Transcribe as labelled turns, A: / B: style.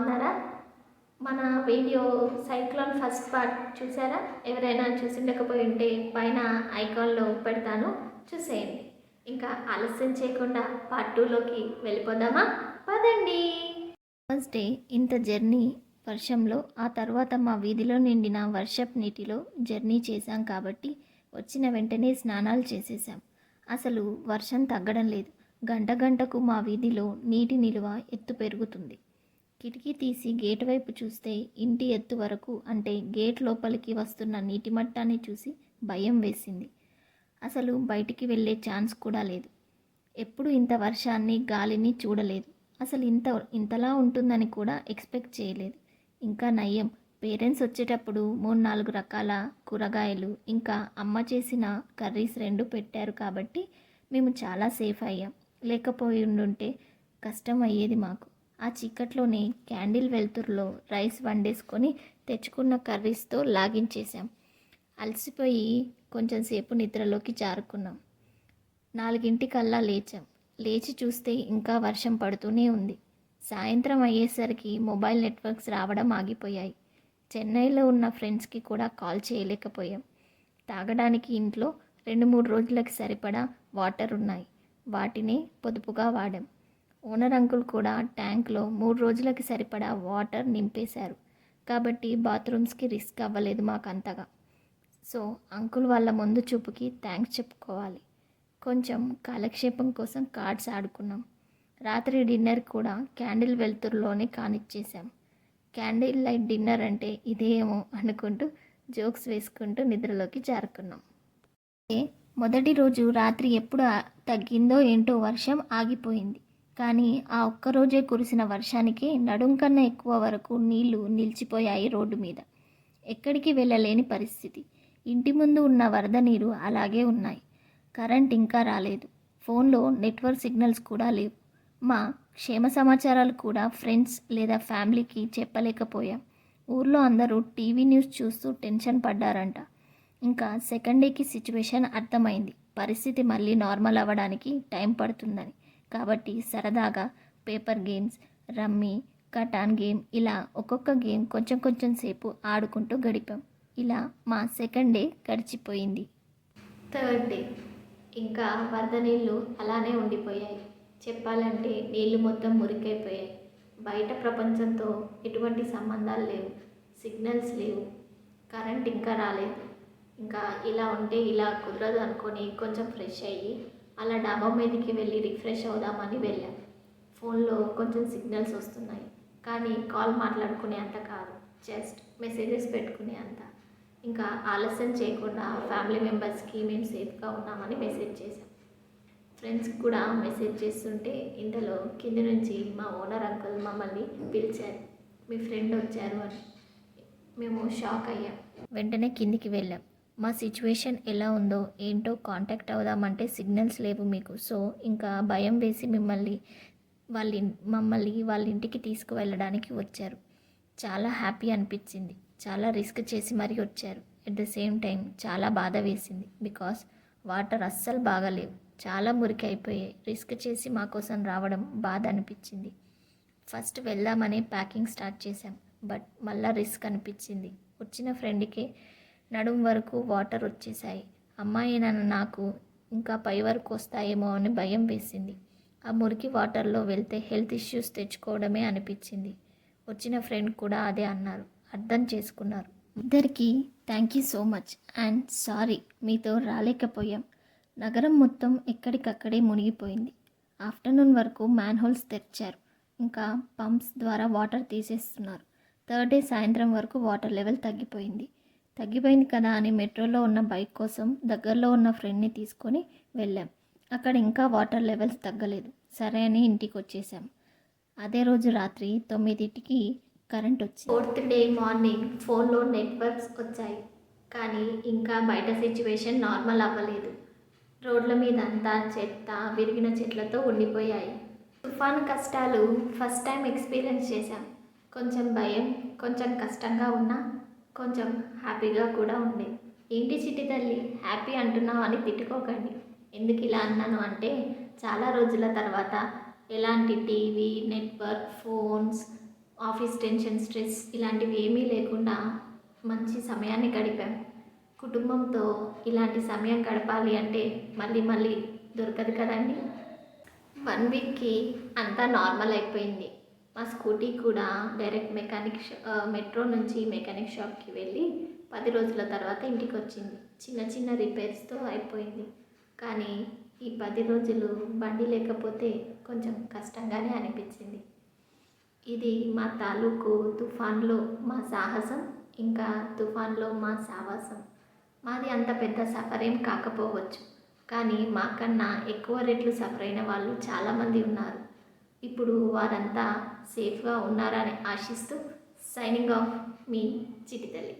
A: బాగున్నారా? మన video cyclone first part చూసారా? ఎవరైనా చూసిండకపోయి ఉంటే పైన ఐకాన్లో పెడతాను. చూసేయండి. ఇంకా ఆలస్యం చేయకుండా పార్ట్ టూలోకి వెళ్ళిపోదామా? పదండి. ఫస్ట్ డే ఇంత జర్నీ వర్షంలో ఆ తర్వాత మా వీధిలో నిండిన వర్షపు నీటిలో జర్నీ చేశాం కాబట్టి వచ్చిన వెంటనే స్నానాలు చేసేసాం అసలు వర్షం తగ్గడం లేదు. గంట గంటకు మా వీధిలో నీటి నిలువ ఎత్తు పెరుగుతుంది. కిటికీ తీసి గేట్ వైపు చూస్తే ఇంటి ఎత్తు వరకు అంటే గేట్ లోపలికి వస్తున్న నీటి మట్టాన్ని చూసి భయం వేసింది. అసలు బయటికి వెళ్ళే ఛాన్స్ కూడా లేదు. ఎప్పుడు ఇంత వర్షాన్ని గాలిని చూడలేదు. అసలు ఇంత ఇంతలా ఉంటుందని కూడా ఎక్స్పెక్ట్ చేయలేదు. ఇంకా నయ్యం పేరెంట్స్ వచ్చేటప్పుడు మూడు నాలుగు రకాల కూరగాయలు ఇంకా అమ్మ చేసిన కర్రీస్ రెండు పెట్టారు కాబట్టి మేము చాలా సేఫ్ అయ్యాం. లేకపోయి ఉండుంటే కష్టం అయ్యేది మాకు. ఆ చీకట్లోనే క్యాండిల్ వెలుతురులో రైస్ వండేసుకొని తెచ్చుకున్న కర్రీస్తో లాగించేశాం. అలసిపోయి కొంచెం సేపు నిద్రలోకి జారుకున్నాం. నాలుగింటికల్లా లేచాం. లేచి చూస్తే ఇంకా వర్షం పడుతూనే ఉంది. సాయంత్రం అయ్యేసరికి మొబైల్ నెట్వర్క్స్ రావడం ఆగిపోయాయి. చెన్నైలో ఉన్న ఫ్రెండ్స్కి కూడా కాల్ చేయలేకపోయాం. తాగడానికి ఇంట్లో రెండు మూడు రోజులకు సరిపడా వాటర్ ఉన్నాయి వాటిని పొదుపుగా వాడాం. ఓనర్ అంకుల్ కూడా ట్యాంక్లో మూడు రోజులకి సరిపడా వాటర్ నింపేశారు. కాబట్టి బాత్రూమ్స్కి రిస్క్ అవ్వలేదు మాకు అంతగా సో అంకుల్ వాళ్ళ ముందు చూపుకి థ్యాంక్స్ చెప్పుకోవాలి. కొంచెం కాలక్షేపం కోసం కార్డ్స్ ఆడుకున్నాం. రాత్రి డిన్నర్ కూడా క్యాండిల్ వెలుతురులోనే కానిచ్చేసాం క్యాండిల్ లైట్ డిన్నర్ అంటే ఇదేమో అనుకుంటూ జోక్స్ వేసుకుంటూ నిద్రలోకి జారుకున్నాం. మొదటి రోజు రాత్రి ఎప్పుడు తగ్గిందో ఏంటో వర్షం ఆగిపోయింది. కానీ ఆ ఒక్కరోజే కురిసిన వర్షానికి నడుం కన్నా ఎక్కువ వరకు నీళ్ళు నిలిచిపోయాయి రోడ్డు మీద. ఎక్కడికి వెళ్ళలేని పరిస్థితి. ఇంటి ముందు ఉన్న వరద నీరు అలాగే ఉన్నాయి. కరెంట్ ఇంకా రాలేదు. ఫోన్లో నెట్వర్క్ సిగ్నల్స్ కూడా లేవు. మా క్షేమ సమాచారాలు కూడా ఫ్రెండ్స్ లేదా ఫ్యామిలీకి చెప్పలేకపోయాం. ఊర్లో అందరూ టీవీ న్యూస్ చూస్తూ టెన్షన్ పడ్డారంట. ఇంకా సెకండ్ డేకి సిచ్యువేషన్ అర్థమైంది. పరిస్థితి మళ్ళీ నార్మల్ అవ్వడానికి టైం పడుతుందని. కాబట్టి సరదాగా paper games rummy Catan game ఇలా ఒక్కొక్క గేమ్ కొంచెం కొంచెం సేపు ఆడుకుంటూ గడిపాం. ఇలా మా సెకండ్ డే గడిచిపోయింది. థర్డ్ డే ఇంకా వరద నీళ్ళు అలానే ఉండిపోయాయి. చెప్పాలంటే నీళ్ళు మొత్తం మురికైపోయాయి. బయట ప్రపంచంతో ఎటువంటి సంబంధాలు లేవు. సిగ్నల్స్ లేవు. కరెంట్ ఇంకా రాలేదు. ఇంకా ఇలా ఉంటే ఇలా కుదరదు అనుకొని కొంచెం ఫ్రెష్ అయ్యి అలా డాబా మీదకి వెళ్ళి రిఫ్రెష్ అవుదామని వెళ్ళాం. ఫోన్లో కొంచెం సిగ్నల్స్ వస్తున్నాయి. కానీ కాల్ మాట్లాడుకునే అంత కాదు. జస్ట్ మెసేజెస్ పెట్టుకునే అంత. ఇంకా ఆలస్యం చేయకుండా ఫ్యామిలీ మెంబర్స్కి మేము సేఫ్గా ఉన్నామని మెసేజ్ చేశాం. ఫ్రెండ్స్కి కూడా మెసేజ్ చేస్తుంటే ఇంతలో కింది నుంచి మా ఓనర్ అంకుల్ మమ్మల్ని పిలిచారు. మీ ఫ్రెండ్ వచ్చారు అని. మేము షాక్ అయ్యాం. వెంటనే కిందికి వెళ్ళాం. మా సిచ్యువేషన్ ఎలా ఉందో ఏంటో కాంటాక్ట్ అవుదామంటే సిగ్నల్స్ లేవు మీకు. సో ఇంకా భయం వేసి మిమ్మల్ని వాళ్ళ మమ్మల్ని వాళ్ళ ఇంటికి తీసుకువెళ్ళడానికి వచ్చారు. చాలా హ్యాపీ అనిపించింది. చాలా రిస్క్ చేసి మరీ వచ్చారు. ఎట్ ద సేమ్ టైం చాలా బాధ వేసింది. బికాస్ వాటర్ అస్సలు బాగాలేవు. చాలా మురికి అయిపోయాయి. రిస్క్ చేసి మా కోసం రావడం బాధ అనిపించింది. ఫస్ట్ వెళ్దామని ప్యాకింగ్ స్టార్ట్ చేశాం. బట్ మళ్ళా రిస్క్ అనిపించింది. వచ్చిన ఫ్రెండ్కే నడుం వరకు వాటర్ వచ్చేసాయి అమ్మాయి నన్ను నాకు ఇంకా పై వరకు వస్తాయేమో అని భయం వేసింది. ఆ మురికి వాటర్లో వెళ్తే హెల్త్ ఇష్యూస్ తెచ్చుకోవడమే అనిపించింది. వచ్చిన ఫ్రెండ్ కూడా అదే అన్నారు. అర్థం చేసుకున్నారు. ఇద్దరికి thank you so much and sorry మీతో రాలేకపోయాం. నగరం మొత్తం ఎక్కడికక్కడే మునిగిపోయింది. ఆఫ్టర్నూన్ వరకు మ్యాన్హోల్స్ తెరిచారు. ఇంకా పంప్స్ ద్వారా వాటర్ తీసేస్తున్నారు. థర్డ్ డే సాయంత్రం వరకు వాటర్ లెవెల్ తగ్గిపోయింది. తగ్గిపోయింది కదా అని మెట్రోలో ఉన్న బైక్ కోసం దగ్గరలో ఉన్న ఫ్రెండ్ని తీసుకొని వెళ్ళాం. అక్కడ ఇంకా వాటర్ లెవెల్స్ తగ్గలేదు. సరే అని ఇంటికి వచ్చేసాం. అదే రోజు రాత్రి తొమ్మిదింటికి కరెంట్ వచ్చింది. ఫోర్త్ డే మార్నింగ్ ఫోన్లో నెట్వర్క్స్ వచ్చాయి. కానీ ఇంకా బయట సిచ్యువేషన్ నార్మల్ అవ్వలేదు. రోడ్ల మీద అంతా చెత్త విరిగిన చెట్లతో ఉండిపోయాయి. తుఫాన్ కష్టాలు ఫస్ట్ టైం ఎక్స్పీరియన్స్ చేశాం. కొంచెం భయం కొంచెం కష్టంగా ఉన్నా కొంచెం హ్యాపీగా కూడా ఉండే. ఏంటి చిట్టి తల్లి హ్యాపీ అంటున్నావు అని తిట్టుకోకండి. ఎందుకు ఇలా అన్నాను అంటే చాలా రోజుల తర్వాత ఎలాంటి TV network phones office tension stress ఇలాంటివి ఏమీ లేకుండా మంచి సమయాన్ని గడిపాం. కుటుంబంతో ఇలాంటి సమయం గడపాలి అంటే మళ్ళీ మళ్ళీ దొరకదు కదండి. వన్ వీక్కి అంతా నార్మల్ అయిపోయింది. మా స్కూటీ కూడా డైరెక్ట్ మెకానిక్ షా- మెట్రో నుంచి మెకానిక్ షాప్కి వెళ్ళి పది రోజుల తర్వాత ఇంటికి వచ్చింది చిన్న చిన్న రిపేర్స్తో అయిపోయింది. కానీ ఈ పది రోజులు బండి లేకపోతే కొంచెం కష్టంగానే అనిపించింది. ఇది మా తాలూకు తుఫాన్లో మా సాహసం ఇంకా తుఫాన్లో మా సావాసం. మాది అంత పెద్ద సఫర్ ఏం కాకపోవచ్చు. కానీ మాకన్నా ఎక్కువ రెట్లు సఫర్ అయిన వాళ్ళు చాలామంది ఉన్నారు. ఇప్పుడు వారంతా సేఫ్గా ఉన్నారని ఆశిస్తూ సైనింగ్ ఆఫ్ మీ చిటితల్లి